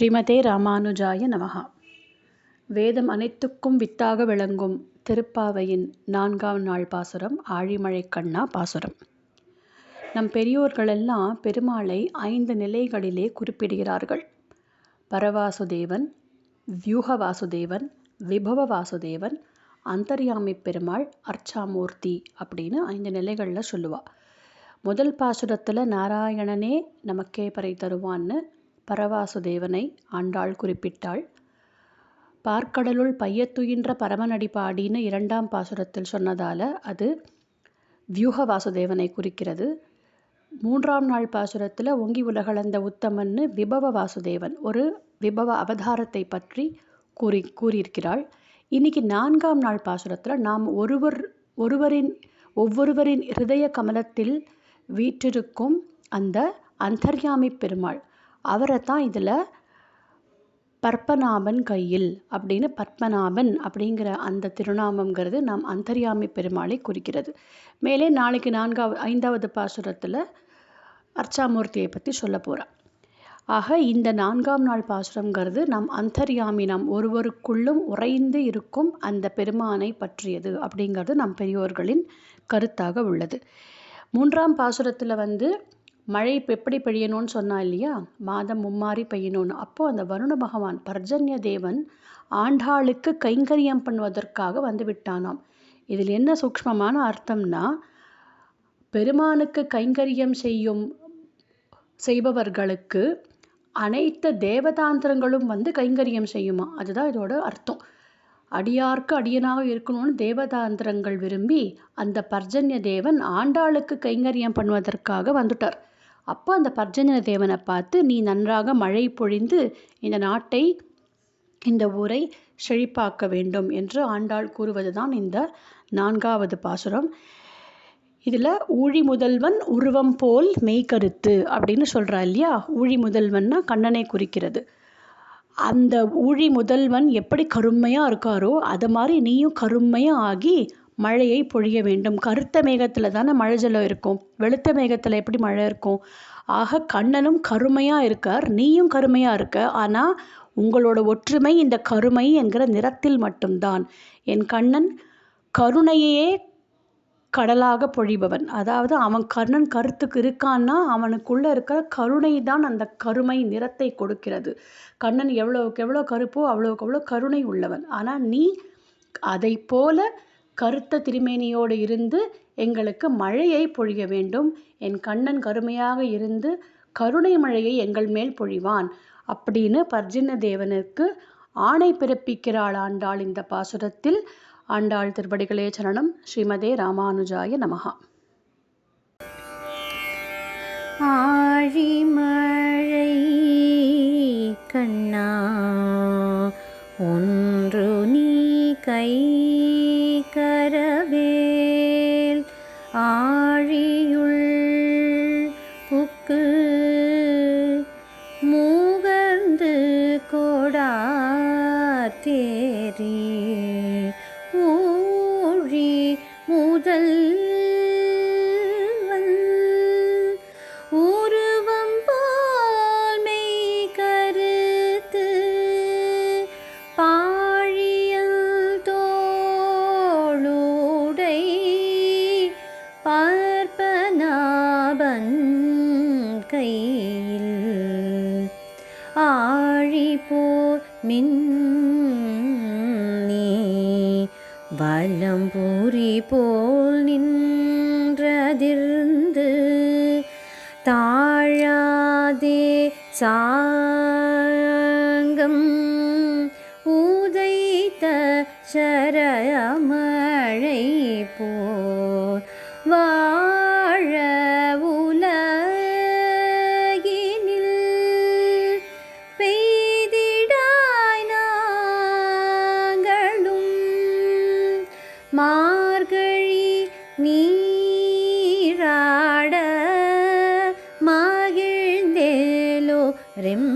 ஸ்ரீமதே ராமானுஜாய நமகா வேதம் அனைத்துக்கும் வித்தாக விளங்கும் திருப்பாவையின் நான்காம் நாள் பாசுரம் ஆழிமழை கண்ணா பாசுரம். நம் பெரியோர்களெல்லாம் பெருமாளை ஐந்து நிலைகளிலே குறிப்பிடுகிறார்கள். பரவாசுதேவன் வியூக வாசுதேவன் விபவ வாசுதேவன் அந்தர்யாமி பெருமாள் அர்ச்சாமூர்த்தி அப்படின்னு ஐந்து நிலைகளில் சொல்லுவாள் முதல் பாசுரத்தில் நாராயணனே நமக்கே பறை தருவான்னு பரவாசுதேவனை ஆண்டாள் குறிப்பிட்டாள். பார்க்கடலுள் பையத்துயின்ற பரமனடி பாடின்னு இரண்டாம் பாசுரத்தில் சொன்னதால் அது வியூக வாசுதேவனை குறிக்கிறது. மூன்றாம் நாள் பாசுரத்தில் ஒங்கி உலகளந்த உத்தமன்னு விபவ வாசுதேவன் ஒரு விபவ அவதாரத்தை பற்றி கூறி கூறியிருக்கிறாள். இன்னைக்கு நான்காம் நாள் பாசுரத்தில் நாம் ஒருவர் ஒருவரின் ஒவ்வொருவரின் இருதய கமலத்தில் வீற்றிருக்கும் அந்த அந்தர்யாமி பெருமாள் அவரை தான் இதில் பற்பநாபன் கையில் அப்படின்னு பத்மநாபன் அப்படிங்கிற அந்த திருநாமங்கிறது நாம் அந்தரியாமி பெருமாளை குறிக்கிறது. மேலே நாளைக்கு நான்காவது ஐந்தாவது பாசுரத்தில் அர்ச்சாமூர்த்தியை பற்றி சொல்ல போகிறார் ஆக இந்த நான்காம் நாள் பாசுரங்கிறது நம் அந்தர்யாமி நம் ஒருவருக்குள்ளும் உறைந்து இருக்கும் அந்த பெருமானை பற்றியது அப்படிங்கிறது நம் பெரியோர்களின் கருத்தாக உள்ளது. மூன்றாம் பாசுரத்தில் வந்து மழை இப்போ எப்படி பெய்யணும்னு சொன்னா இல்லையா? மாதம் மும்மாறி பெய்யணும்னு. அப்போது அந்த வருண பகவான் பர்ஜன்ய தேவன் ஆண்டாளுக்கு கைங்கரியம் பண்ணுவதற்காக வந்து விட்டானாம். இதில் என்ன சூக்ஷ்மமான அர்த்தம்னா பெருமானுக்கு கைங்கரியம் செய்யும் செய்பவர்களுக்கு அனைத்து தேவதாந்திரங்களும் வந்து கைங்கரியம் செய்யுமா? அதுதான் இதோட அர்த்தம். அடியார்க்கு அடியனாக இருக்கணும்னு தேவதாந்திரங்கள் விரும்பி அந்த பர்ஜன்ய தேவன் ஆண்டாளுக்கு கைங்கரியம் பண்ணுவதற்காக வந்துட்டார். அப்போ அந்த பர்ஜன்ய தேவனை பார்த்து நீ நன்றாக மழை பொழிந்து இந்த நாட்டை இந்த ஊரை செழிப்பாக்க வேண்டும் என்று ஆண்டாள் கூறுவது தான் இந்த நான்காவது பாசுரம். இதில் ஊழி முதல்வன் உருவம் போல் மெய்கருத்து அப்படின்னு சொல்கிறா இல்லையா? ஊழி முதல்வன்னா கண்ணனை குறிக்கிறது. அந்த ஊழி முதல்வன் எப்படி கருமையாக இருக்காரோ அது மாதிரி நீயும் கருமையாக ஆகி மழையை பொழிய வேண்டும். கருத்த மேகத்தில் தானே மழை ஜலம் இருக்கும். வெளுத்த மேகத்தில் எப்படி மழை இருக்கும்? ஆக கண்ணனும் கருமையாக இருக்கார். நீயும் கருமையாக இருக்க. ஆனால் உங்களோட ஒற்றுமை இந்த கருமை என்கிற நிறத்தில் மட்டும்தான். என் கண்ணன் கருணையே கடலாக பொழிபவன். அதாவது அவன் கர்ணன் கருத்துக்கு இருக்கான்னா அவனுக்குள்ளே இருக்கிற கருணை தான் அந்த கருமை நிறத்தை கொடுக்கிறது. கண்ணன் எவ்வளோவுக்கு எவ்வளோ கருப்போ அவ்வளோக்கு அவ்வளோ கருணை உள்ளவன். ஆனால் நீ அதை போல கருத்த திருமேனியோடு இருந்து எங்களுக்கு மழையை பொழிய வேண்டும். என் கண்ணன் கருமையாக இருந்து கருணை மழையை எங்கள் மேல் பொழிவான். அப்படின்னு பர்ஜின தேவனுக்கு ஆணை பிறப்பிக்கிறாள் ஆண்டாள் இந்த பாசுரத்தில். ஆண்டாள் திருப்படிகளே சரணம். ஸ்ரீமதே ராமானுஜாய நமகா ஆழிமழை கண்ணா ஒன்று நீ கை முதல் உருவம் போல் கருத்து பாழியல் தோளுடை பார்ப்பனாபன் கையில் ஆழி மின் வலம்பூரி போல் நின்றதிர்ந்து தாழாதே சாங்கம். உதைத்த சரயம ரிம்